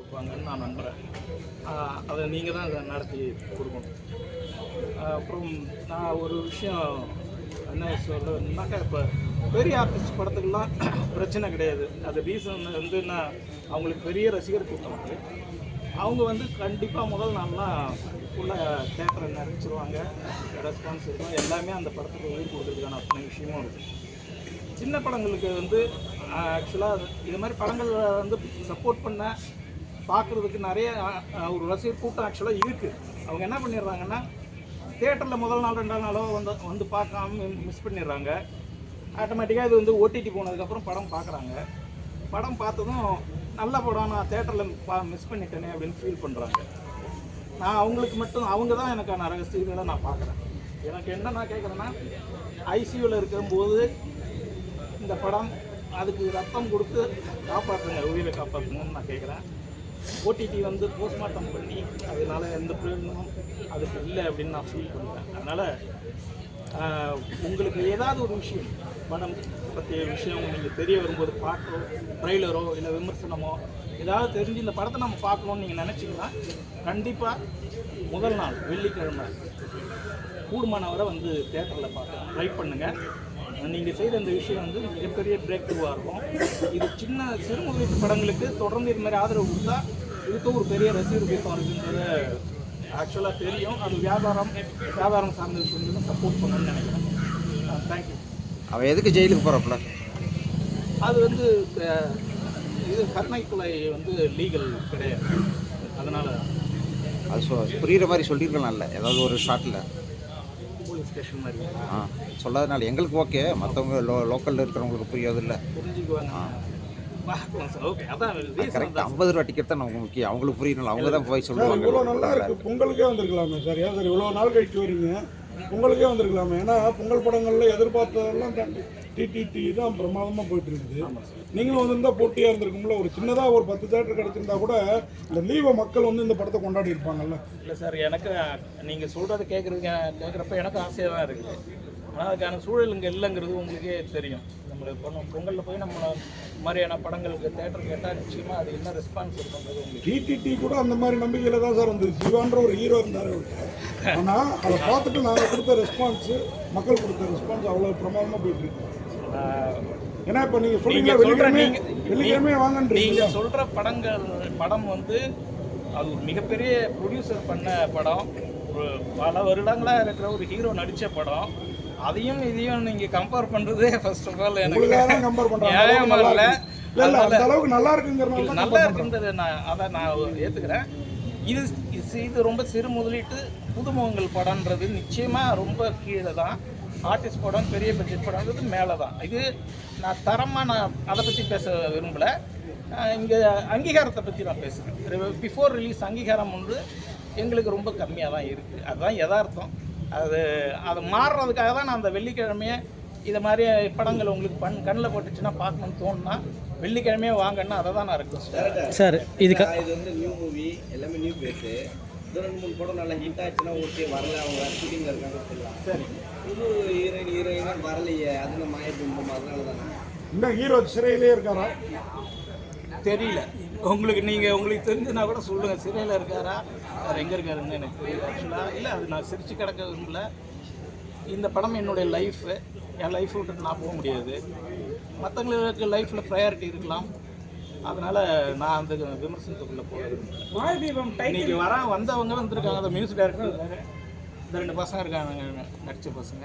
கொடுப்பாங்கன்னு நான் நம்புகிறேன் அதை நீங்கள் தான் அதை நடத்தி கொடுக்கணும். அப்புறம் நான் ஒரு விஷயம் என்ன சொல்லணும்னாக்கா இப்போ பெரிய ஆர்டிஸ்ட் படத்துக்கெல்லாம் பிரச்சனை கிடையாது. அது ரீசன் வந்து என்ன அவங்களுக்கு பெரிய ரசிகர் கூட்டம் இருக்கு அவங்க வந்து கண்டிப்பாக முதல் நாள்லாம் ஃபுல்லாக தேட்டரை நிறைச்சிருவாங்க ரெஸ்பான்ஸ் இருக்கும். எல்லாமே அந்த படத்துக்கு உயிர் கொடுக்கறதுக்கான அத்தனை விஷயமும் இருக்குது சின்ன படங்களுக்கு வந்து ஆக்சுவலாக இது மாதிரி படங்கள் வந்து சப்போர்ட் பண்ண பார்க்குறதுக்கு நிறைய ஒரு ரசிகர் கூட்டம் ஆக்சுவலாக இருக்குது அவங்க என்ன பண்ணிடுறாங்கன்னா தேட்டரில் முதல் நாள் ரெண்டாம் நாளோ வந்து வந்து பார்க்காம மிஸ் பண்ணிடுறாங்க. ஆட்டோமேட்டிக்காக இது வந்து ஓடிடி போனதுக்கப்புறம் படம் பார்க்குறாங்க. படம் பார்த்ததும் நல்ல படம் நான் தேட்டரில் பா மிஸ் பண்ணிட்டேனே அப்படின்னு ஃபீல் பண்ணுறாங்க நான் அவங்களுக்கு மட்டும் அவங்க தான் எனக்கான ரகசியங்களை நான் பார்க்குறேன். எனக்கு என்ன நான் கேட்குறேன்னா ஐசியூவில் இருக்கும்போது இந்த படம் அதுக்கு ரத்தம் கொடுத்து காப்பாற்றுங்க உயிரை காப்பாற்றுங்கன்னு நான் கேட்குறேன். ஓடிடி வந்து போஸ்ட்மார்ட்டம் பண்ணி அதனால எந்த பிரயோஜனமும் அதுக்கு இல்லை அப்படின்னு நான் ஃபீல் பண்ணுறேன் அதனால் உங்களுக்கு ஏதாவது ஒரு விஷயம் படம் பற்றிய விஷயம் நீங்கள் தெரிய வரும்போது பாட்டோ ட்ரெய்லரோ இல்லை விமர்சனமோ ஏதாவது தெரிஞ்சு இந்த படத்தை நம்ம பார்க்கணும்னு நீங்கள் நினச்சிங்கன்னா கண்டிப்பாக முதல் நாள் வெள்ளிக்கிழமை கூடுமானவரை வந்து தேட்டரில் பார்க்கலாம். ட்ரை பண்ணுங்கள் நீங்கள் செய்த இந்த விஷயம் வந்து மிகப்பெரிய பிரேக் த்ரூவாக இருக்கும். இது சின்ன சிறுமுகை படங்களுக்கு தொடர்ந்து இது மாதிரி ஆதரவு கொடுத்தா இதுக்கும் ஒரு பெரிய ரசிகர் கூட்டம் இருக்குன்றத ஆக்சுவலாக தெரியும். அது வியாபாரம் வியாபாரம் சார்ந்த விஷயங்களும் சப்போர்ட் பண்ணணும்னு நினைக்கிறேன். தேங்க்யூ அவன் எதுக்கு ஜெயிலுக்கு போகிறாப்புல அது வந்து இது கருணை கொலை வந்து லீகல் கிடையாது. அதனால் அது புரிகிற மாதிரி சொல்லியிருக்கலாம்ல ஏதாவது ஒரு ஷார்ட்டில் ஸ்டேஷன் மாதிரி ஆ சொல்லாதனால எங்களுக்கு ஓகே. மற்றவங்க லோ லோக்கலில் இருக்கிறவங்களுக்கு புரியாது இல்லை புரிஞ்சுக்குவாங்க கரெக்டாக ஐம்பது ரூபா டிக்கெட் தான் நமக்கு முக்கியம். அவங்களுக்கு புரியணும் அவங்க தான் போய் சார் இவ்வளோ நல்லா சொல்லுவாங்க இருக்கு. பொங்கலுக்கே வந்திருக்கலாமே சார். ஏன் சார் இவ்வளோ நாள் கழிச்சு வரீங்க? பொங்கலுக்கே வந்திருக்கலாமே. ஏன்னா பொங்கல் படங்கள்ல எதிர்பார்த்ததெல்லாம் தாண்டி. டிடிடி தான் பிரமாதமாக போயிட்டு இருக்குது. நீங்களும் வந்திருந்தா போட்டியாக இருந்திருக்கும்ல. ஒரு சின்னதாக ஒரு பத்து தேட்டர் கிடச்சிருந்தா கூட இந்த லீவை மக்கள் வந்து இந்த படத்தை கொண்டாடி இருப்பாங்கல்ல. இல்லை சார் எனக்கு நீங்கள் சொல்கிறத கேட்குறது கேட்குறப்ப எனக்கு ஆசையாக தான் இருக்குது. ஆனால் அதுக்கான சூழல் இங்கே இல்லைங்கிறது உங்களுக்கே தெரியும். நம்மளுக்கு பொண்ணு பொங்கலில் போய் நம்ம இந்த மாதிரியான படங்களுக்கு தேட்டர் கேட்டால் நிச்சயமாக அது என்ன ரெஸ்பான்ஸ் இருக்குன்றது உங்களுக்கு டிடிடி கூட அந்த மாதிரி நம்பிக்கையில் தான் சார் வந்து சிவான்ற ஒரு ஹீரோ இருந்தார் ஆனால் அதை பார்த்துட்டு நாங்கள் கொடுத்த ரெஸ்பான்ஸு மக்கள் கொடுத்த ரெஸ்பான்ஸ் அவ்வளோ பிரமாதமாக போயிட்டு இருக்கு. ஆஹ், ஏன்னா இப்போ நீங்கள் சொல்ற வெள்ளிக்கிழமை வெள்ளிக்கிழமை வாங்கன்றீங்க நீங்க சொல்ற படங்கள் படம் வந்து அது ஒரு மிகப்பெரிய ப்ரொடியூசர் பண்ண படம். ஒரு பல வருடங்களா இருக்கிற ஒரு ஹீரோ நடிச்ச படம். அதையும் இதையும் நீங்க கம்பேர் பண்றதே ஃபர்ஸ்ட் ஆஃப் ஆல் எனக்கு கம்பேர் நல்லா இல்ல. இல்ல அந்த அளவுக்கு நல்லா தான் நல்லா இருக்குன்றது நான் அதை நான் ஏத்துக்கிறேன். இது இது- ரொம்ப சிறு முதலீட்டு புதுமுகங்கள் படம்ன்றது நிச்சயமா ரொம்ப கீழே தான். ஆர்டிஸ்ட் படம் பெரிய பட்ஜெட் படம்ன்றது மேலே தான். இது நான் தரமாக நான் அதை பற்றி பேச விரும்பலை. இங்கே அங்கீகாரத்தை பற்றி நான் பேசுகிறேன் பிஃபோர் ரிலீஸ் அங்கீகாரம் வந்து எங்களுக்கு ரொம்ப கம்மியாக தான் இருக்குது அதுதான் யதார்த்தம். அது அது மாறுறதுக்காக தான் நான் அந்த வெள்ளிக்கிழமையே இதை மாதிரி படங்கள் உங்களுக்கு பண் கண்ணில் போட்டுச்சுன்னா பார்க்கணும்னு தோணுனா வெள்ளிக்கிழமையே வாங்கன்னா அதை தான் நான் ரெக்வஸ்ட் சார் இதுக்கு இது வந்து நியூ மூவி எல்லாமே நியூ பேஸு இது ரெண்டு மூணு படம் நல்லா ஹிட் ஆச்சுன்னா ஓகே வரல அவங்க ஷூட்டிங்கில் இருக்காங்க சொல்லலாம். சரி. புது ஹீரோயின் ஹீரோயின் வரலையே அது நம்ம மாயபிம்பம் அதனால தானே இந்த ஹீரோ சிறையிலே இருக்காரா? தெரியல. உங்களுக்கு நீங்கள் உங்களுக்கு தெரிஞ்சுனா கூட சொல்லுங்கள் சிறையில் இருக்காரா? வேறு எங்கே இருக்காருன்னு எனக்கு தெரியல ஆக்சுவலாக இல்லை அது நான் சிரிச்சு கிடக்க விரும்பல இந்த படம் என்னுடைய லைஃபு என் லைஃப் விட்டுட்டு நான் போக முடியாது. மற்றவங்களுக்கு லைஃப்பில் ப்ரையாரிட்டி இருக்கலாம். அதனால் நான் அந்த விமர்சனத்துக்குள்ளே போக விரும்பல இன்னைக்கு வர வந்தவங்க வந்திருக்காங்க. அந்த மியூசிக் டைரக்டர் இந்த ரெண்டு பசங்க இருக்காங்க நடித்த பசங்க.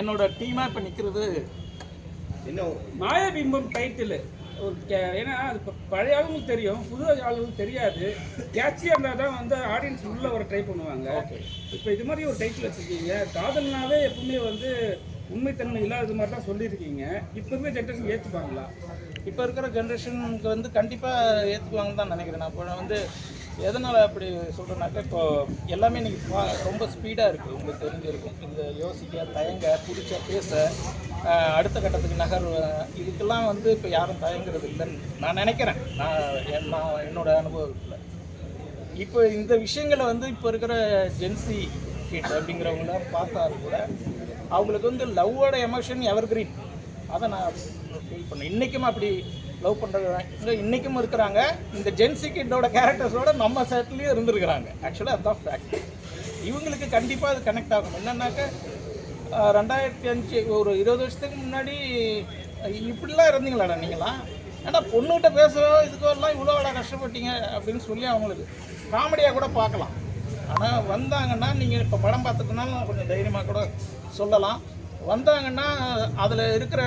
என்னோட டீமாக இப்போ நிற்கிறது என்ன மாயபிம்பம் டைட்டில் ஏன்னா அது இப்போ பழைய ஆளுங்களுக்கு தெரியும். புது ஆளுங்களுக்கு தெரியாது. கேட்சியாக இருந்தால் தான் வந்து ஆடியன்ஸ் உள்ளே வர ட்ரை பண்ணுவாங்க. இப்போ இது மாதிரி ஒரு டைட்டில் வச்சுருக்கீங்க. காதல்னாவே எப்பவுமே வந்து உண்மைத்தன்மை இல்லாத மாதிரி தான் சொல்லியிருக்கீங்க. இப்போ இருக்கிற ஜென்ரேஷன் ஏற்றுப்பாங்களா இப்போ இருக்கிற ஜென்ரேஷனுக்கு வந்து கண்டிப்பாக ஏற்றுக்குவாங்கன்னு தான் நினைக்கிறேன். நான் இப்போ வந்து எதனால் அப்படி சொல்கிறேன்னாக்கா இப்போ எல்லாமே இன்றைக்கி ரொம்ப ஸ்பீடாக இருக்குது உங்களுக்கு தெரிஞ்சிருக்கும். இந்த யோசிக்க தயங்க பிடிச்ச பேச அடுத்த கட்டத்துக்கு நகர்வு இதுக்கெல்லாம் வந்து இப்போ யாரும் தயங்குறது இல்லைன்னு நான் நினைக்கிறேன். நான் என்- நான் என்னோட அனுபவத்தில். இப்போ இந்த விஷயங்களை வந்து இப்போ இருக்கிற ஜென்சி கிட் அப்படிங்கிறவங்கள பார்த்தாலும் கூட அவங்களுக்கு வந்து லவ்வோட எமோஷன் எவர் கிரீன் அதை நான் ஃபீல் பண்ணேன். இன்றைக்கும் அப்படி லவ் பண்ணுறவங்க இன்றைக்கும் இருக்கிறாங்க. இந்த ஜென்சி கிட்டோட கேரக்டர்ஸோட நம்ம செட்லேயும் இருந்திருக்கிறாங்க. ஆக்சுவலாக அதுதான் ஃபேக்ட் இவங்களுக்கு கண்டிப்பாக அது கனெக்ட் ஆகும். என்னன்னாக்க ரெண்டாயிரத்தி அஞ்சு ஒரு இருபது வருஷத்துக்கு முன்னாடி இப்படிலாம் இருந்தீங்களாடா நீங்களாம்? ஏன்னா பொண்ணுகிட்ட பேசுகிறோ இதுக்கோ எல்லாம் இவ்வளோடா கஷ்டப்பட்டீங்க அப்படின்னு சொல்லி அவங்களுக்கு காமெடியாக கூட பார்க்கலாம். ஆனால் வந்தாங்கன்னா நீங்கள் இப்போ படம் பார்த்துக்கனாலும் கொஞ்சம் தைரியமாக கூட சொல்லலாம். வந்தாங்கன்னா அதில் இருக்கிற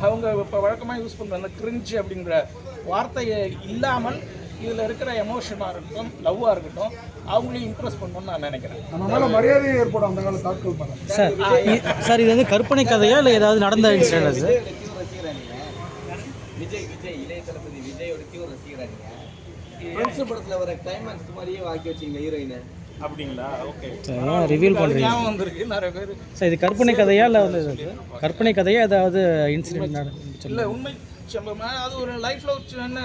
அவங்க இப்போ வழக்கமாக யூஸ் பண்ணுற அந்த கிரிஞ்சு அப்படிங்கிற வார்த்தையை இல்லாமல் இதில் இருக்கிற எமோஷனாக இருக்கட்டும் லவ்வாக இருக்கட்டும் அவங்களையும் இம்ப்ரெஸ் பண்ணணும்னு நான் நினைக்கிறேன். மரியாதை ஏற்படும் அந்த கால தாக்கல் சார் சார் இது வந்து கற்பனை கதையா இல்லை ஏதாவது நடந்த இன்சிடென்டா சார் விஜய் விஜய் இளைய தளபதி விஜயோட தீவிர ரசிகரா நீங்க ஃப்ரெண்ட்ஸ் படத்துல வர கிளைமேக்ஸ் மாதிரியே வாக்கி வச்சீங்க ஹீரோயினை அப்படிங்களா? ஓகே சார் ரிவீல் பண்ணுறீங்க வந்திருக்கு நிறைய பேர். சார் இது கற்பனை கதையா இல்லை வந்து கற்பனை கதையா ஏதாவது இன்சிடென்ட் நடந்துச்சு இல்லை உண்மை சம்பவமாக அது ஒரு லைஃப்பில் ஒரு சின்ன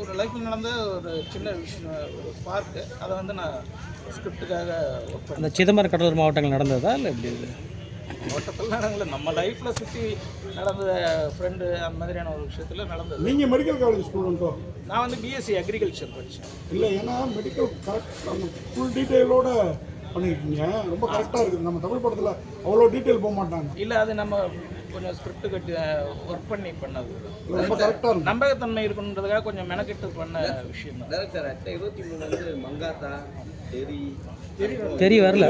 ஒரு லைஃப்பில் நடந்த ஒரு சின்ன விஷயம் ஒரு ஸ்பார்க்கு அதை வந்து நான் ஸ்கிரிப்டுக்காக அந்த சிதம்பரம் கடலூர் மாவட்டங்கள் நடந்ததா இல்லை எப்படி இது? ஓட்டத்தில் நடங்கல நம்ம லைஃப்பில் சுற்றி நடந்த ஃப்ரெண்டு அந்த மாதிரியான ஒரு விஷயத்தில் நடந்தது. நீங்க மெடிக்கல் காலேஜ் ஸ்டூடெண்ட்டோ நான் வந்து பிஎஸ்சி அக்ரிகல்ச்சர் படித்தேன் இல்லை ஏன்னா மெடிக்கல் கரெக்ட் நம்ம ஃபுல் டீட்டெயிலோட பண்ணியிருக்கீங்க ரொம்ப கரெக்டாக இருக்குது. நம்ம தமிழ் படத்தில் அவ்வளோ டீட்டெயில் போக மாட்டாங்க. இல்லை அது நம்ம கொஞ்சம் ஸ்கிரிப்ட் கட்டி ஒர்க் பண்ணி பண்ணது. ரொம்ப கரெக்டாக நம்பகத்தன்மை இருக்கணுன்றதுக்காக கொஞ்சம் மெனக்கெட்டு பண்ண விஷயம் தான் டேரக்டர் ஆக்சுவலாக இருபத்தி மூணு வந்து மங்காத்தா தெரி தெரிய வரல.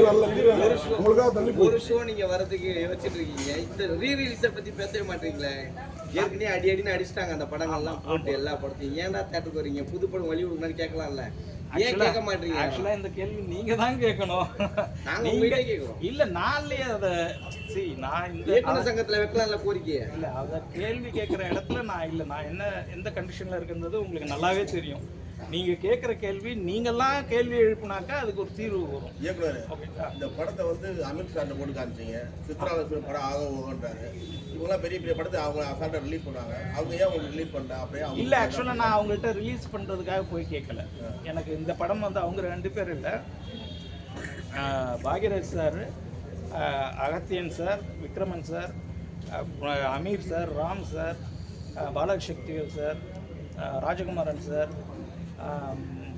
ஒரு ஷோ நீங்க வரதுக்கு யோசிச்சுட்டு இருக்கீங்க. இந்த ரீ ரிலீஸை பத்தி பேசவே மாட்டீங்களே? ஏற்கனவே அடி அடின்னு அடிச்சிட்டாங்க அந்த படங்கள்லாம் போட்டு எல்லா படத்தையும். ஏன்டா தேட்டருக்கு வரீங்க? புது படம் வழி விடுங்கன்னு கேட்கலாம்ல. ஏன் கேட்க மாட்டீங்க? ஆக்சுவலாக இந்த கேள்வி நீங்கள் தான் கேட்கணும். நாங்க நீங்க உங்ககிட்ட கேட்குறோம். இல்லை நான்லயே அதை சி நான் இந்த இயக்குனர் சங்கத்துல வைக்கலாம்ல கோரிக்கையை இல்லை அதை கேள்வி கேட்குற இடத்துல நான் இல்லை நான் என்ன எந்த கண்டிஷனில் இருக்கிறது உங்களுக்கு நல்லாவே தெரியும். நீங்கள் கேட்குற கேள்வி நீங்கள்லாம் கேள்வி எழுப்புனாக்கா அதுக்கு ஒரு தீர்வு வரும். இயக்குனர் இந்த படத்தை வந்து அமித் ஷாட்ட போட்டு காமிச்சீங்க. சித்ராலட்சுமி படம் ஆக ஓகன்றாரு இவங்கெல்லாம் பெரிய பெரிய படத்தை அவங்க அசால்ட்டாக ரிலீஸ் பண்ணாங்க. அவங்க ஏன் உங்களுக்கு ரிலீஸ் பண்ணல? அப்படியே அவங்க இல்லை ஆக்சுவலாக நான் அவங்கள்ட்ட ரிலீஸ் பண்ணுறதுக்காக போய் கேட்கல எனக்கு இந்த படம் வந்து அவங்க ரெண்டு பேர் இல்லை. Bhagyaraj sir Agathiyan sir Vikraman sir Ameer sir Ram sir Balasakthivel sir Rajakumaran sir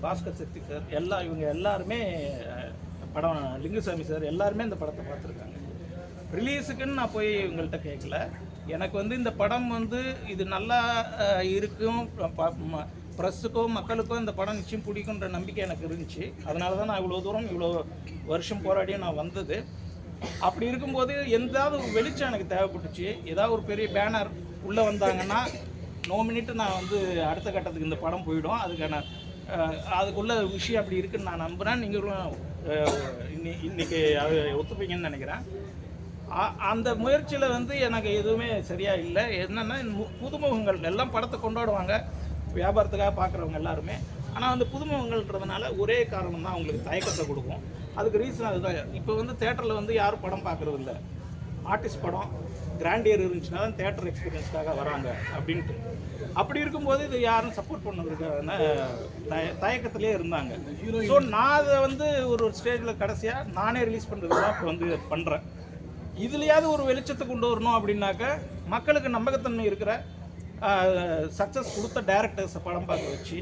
Bhaskar Sakthi sir எல்லா இவங்க எல்லாருமே படம் லிங்குசாமி சார் எல்லாருமே இந்த படத்தை பார்த்துருக்காங்க. ரிலீஸுக்குன்னு நான் போய் இவங்கள்ட்ட கேட்கல எனக்கு வந்து இந்த படம் வந்து இது நல்லா இருக்கும். ப்ரெஸ்ஸுக்கும் மக்களுக்கோ இந்த படம் நிச்சயம் பிடிக்குன்ற நம்பிக்கை எனக்கு இருந்துச்சு. அதனால தான் நான் இவ்வளோ தூரம் இவ்வளோ வருஷம் போராடியும் நான் வந்தது. அப்படி இருக்கும்போது எந்தாவது ஒரு வெளிச்சம் எனக்கு தேவைப்பட்டுச்சு. ஏதாவது ஒரு பெரிய பேனர் உள்ளே வந்தாங்கன்னா நோ மினிட் நான் வந்து அடுத்த கட்டத்துக்கு இந்த படம் போயிடும். அதுக்கான அதுக்குள்ள விஷயம் அப்படி இருக்குன்னு நான் நம்புகிறேன் நீங்களும் இன்னைக்கு அது ஒத்துப்பீங்கன்னு நினைக்கிறேன். அந்த முயற்சியில் வந்து எனக்கு எதுவுமே சரியாக இல்லை. என்னென்னா புதுமுகங்கள் எல்லாம் படத்தை கொண்டாடுவாங்க. வியாபாரத்துக்காக பார்க்குறவங்க எல்லாருமே. ஆனால் வந்து புதுமுகங்கள்ன்றதுனால ஒரே காரணம் தான் அவங்களுக்கு தயக்கத்தை கொடுக்கும். அதுக்கு ரீசன் அதுதான். இப்போ வந்து தேட்டரில் வந்து யாரும் படம் பார்க்குறது இல்லை ஆர்டிஸ்ட் படம் கிராண்டியர் இருந்துச்சுன்னா தான் தேட்டர் எக்ஸ்பீரியன்ஸ்க்காக வராங்க அப்படின்ட்டு. அப்படி இருக்கும்போது இது யாரும் சப்போர்ட் பண்ணதுக்கான தய தயக்கத்திலே இருந்தாங்க. ஸோ நான் அதை வந்து ஒரு ஒரு ஸ்டேஜில் கடைசியாக நானே ரிலீஸ் பண்ணுறது தான் இப்போ வந்து பண்ணுறேன் இதுலையாவது ஒரு வெளிச்சத்தை கொண்டு வரணும் அப்படின்னாக்க மக்களுக்கு நம்பகத்தன்மை இருக்கிற சக்ஸஸ் கொடுத்த டேரக்டர்ஸை படம் பார்க்க வச்சு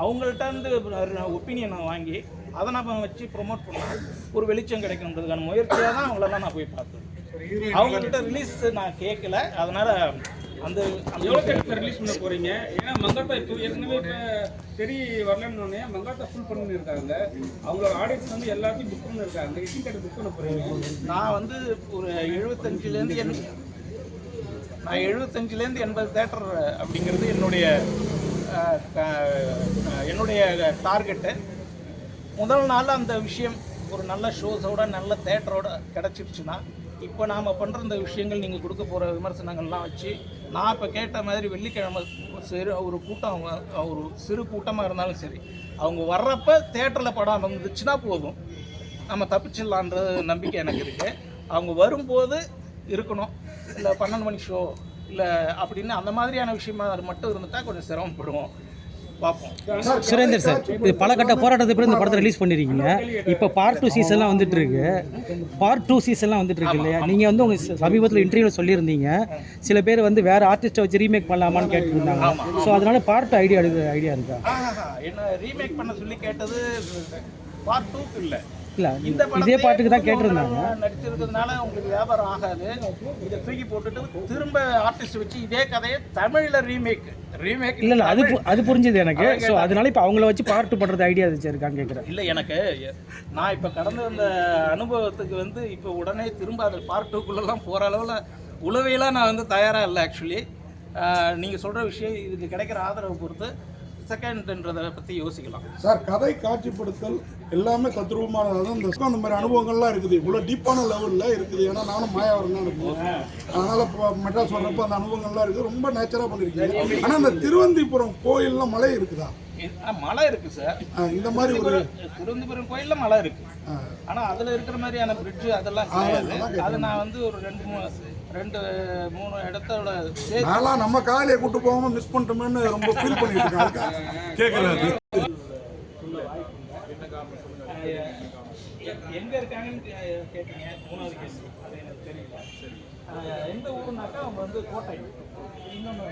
அவங்கள்ட்ட இருந்து ஒப்பீனியனை வாங்கி அதை நம்ம வச்சு ப்ரொமோட் பண்ணால் ஒரு வெளிச்சம் கிடைக்கணுன்றதுக்கான முயற்சியாக தான் அவங்களெல்லாம் நான் போய் பார்த்தேன் அவங்கள்ட்ட ரிலீஸ் நான் கேட்கல. அதனால அந்த அந்த எவ்வளோ தேட்டர் ரிலீஸ் பண்ண போறீங்க? ஏன்னா மங்காத்தா இப்போ ஏற்கனவே இப்போ தெரிய வரலன்னு மங்காத்தா ஃபுல் பண்ணி இருக்காங்க. அவங்களோட ஆடியன்ஸ் வந்து எல்லாத்தையும் புக் பண்ணி இருக்காங்க. எத்தனை தேட்டர் புக் பண்ண போறீங்க? நான் வந்து ஒரு எழுபத்தஞ்சிலேருந்து என் நான் எழுபத்தஞ்சிலேருந்து எண்பது தேட்டர் அப்படிங்கிறது என்னுடைய என்னுடைய டார்கெட்டு முதல் நாள் அந்த விஷயம் ஒரு நல்ல ஷோஸோட நல்ல தேட்டரோட கிடச்சிருச்சுன்னா இப்போ நாம் பண்ணுற இந்த விஷயங்கள் நீங்கள் கொடுக்க போகிற விமர்சனங்கள்லாம் வச்சு நான் இப்போ கேட்ட மாதிரி வெள்ளிக்கிழமை சிறு ஒரு கூட்டம் அவங்க ஒரு சிறு கூட்டமாக இருந்தாலும் சரி அவங்க வர்றப்ப தேட்டரில் படம் வந்துச்சுன்னா போதும். நம்ம தப்பிச்சிடலான்ற நம்பிக்கை எனக்கு இருக்குது அவங்க வரும்போது இருக்கணும். இல்லை பன்னெண்டு மணி ஷோ இல்லை அப்படின்னு அந்த மாதிரியான விஷயமா அது மட்டும் இருந்துட்டா கொஞ்சம் சிரமப்படுவோம். பார்ப்போம். சுரேந்தர் சார் இது பல கட்ட போராட்டத்துக்கு பிறகு இந்த படத்தை ரிலீஸ் பண்ணிருக்கீங்க. இப்போ பார்ட் டூ சீசன்லாம் வந்துட்டு இருக்கு. பார்ட் டூ சீசன்லாம் வந்துட்டு இருக்கு இல்லையா? நீங்கள் வந்து உங்கள் சமீபத்தில் இன்டர்வியூவில் சொல்லியிருந்தீங்க. சில பேர் வந்து வேற ஆர்டிஸ்ட்டை வச்சு ரீமேக் பண்ணலாமான்னு கேட்டுருந்தாங்க. ஸோ அதனால பார்ட் ஐடியா ஐடியா இருக்கா? என்ன ரீமேக் பண்ண சொல்லி கேட்டது பார்ட் டூக்கு இல்லை. இல்லை இந்த இதே பாட்டுக்கு தான் கேட்டிருந்தாங்க. நடிச்சிருக்கிறதுனால உங்களுக்கு வியாபாரம் ஆகாது. இதை தூக்கி போட்டுட்டு திரும்ப ஆர்டிஸ்ட் வச்சு இதே கதையை தமிழில் ரீமேக் ரீமேக் இல்லை இல்லை அது அது புரிஞ்சுது எனக்கு. ஸோ அதனால இப்போ அவங்கள வச்சு பார்ட் டூ பண்ணுறது ஐடியா இருக்கான்னு கேட்குறேன் இல்லை எனக்கு நான் இப்போ கடந்த அந்த அனுபவத்துக்கு வந்து இப்போ உடனே திரும்ப அது பார்ட் டூக்குள்ளெல்லாம் போகிற அளவில் உளவியெல்லாம் நான் வந்து தயாராக இல்லை ஆக்சுவலி நீங்கள் சொல்கிற விஷயம் இதுக்கு கிடைக்கிற ஆதரவு பொறுத்து செகண்ட்ன்றதை பற்றி யோசிக்கலாம். சார் கதை காட்சிப்படுத்தல் எல்லாமே தத்ரூபமானது அதான் இந்த அந்த மாதிரி அனுபவங்கள்லாம் இருக்குது. இவ்வளோ டீப்பான லெவலில் இருக்குது. ஏன்னா நானும் மாயாவரம் தான் இருக்கேன். அதனால் இப்போ மெட்ராஸ் வர்றப்ப அந்த அனுபவங்கள்லாம் இருக்குது. ரொம்ப நேச்சராக பண்ணியிருக்கீங்க ஆனால் அந்த திருவந்திபுரம் கோயில்லாம் மலை இருக்குதா? மலை இருக்குது சார். இந்த மாதிரி ஒரு திருவனந்தபுரம் கோயிலில் மலை இருக்கு. ஆனால் அதில் இருக்கிற மாதிரியான பிரிட்ஜு அதெல்லாம் கிடையாது. அது நான் வந்து ஒரு ரெண்டு மூணு ரெண்டு மூணு இடத்தோட நான்லாம் நம்ம காலையை கூட்டு போகாம மிஸ் பண்ணிட்டோமேன்னு ரொம்ப ஃபீல் பண்ணிட்டு இருக்கேன் கேட்குறாரு எங்க இருக்காங்கன்னு கேட்டீங்க. மூணாவது கேஸ் அது எனக்கு தெரியல. எந்த ஊருனாக்கா அவங்க வந்து கோட்டை. இன்னொன்று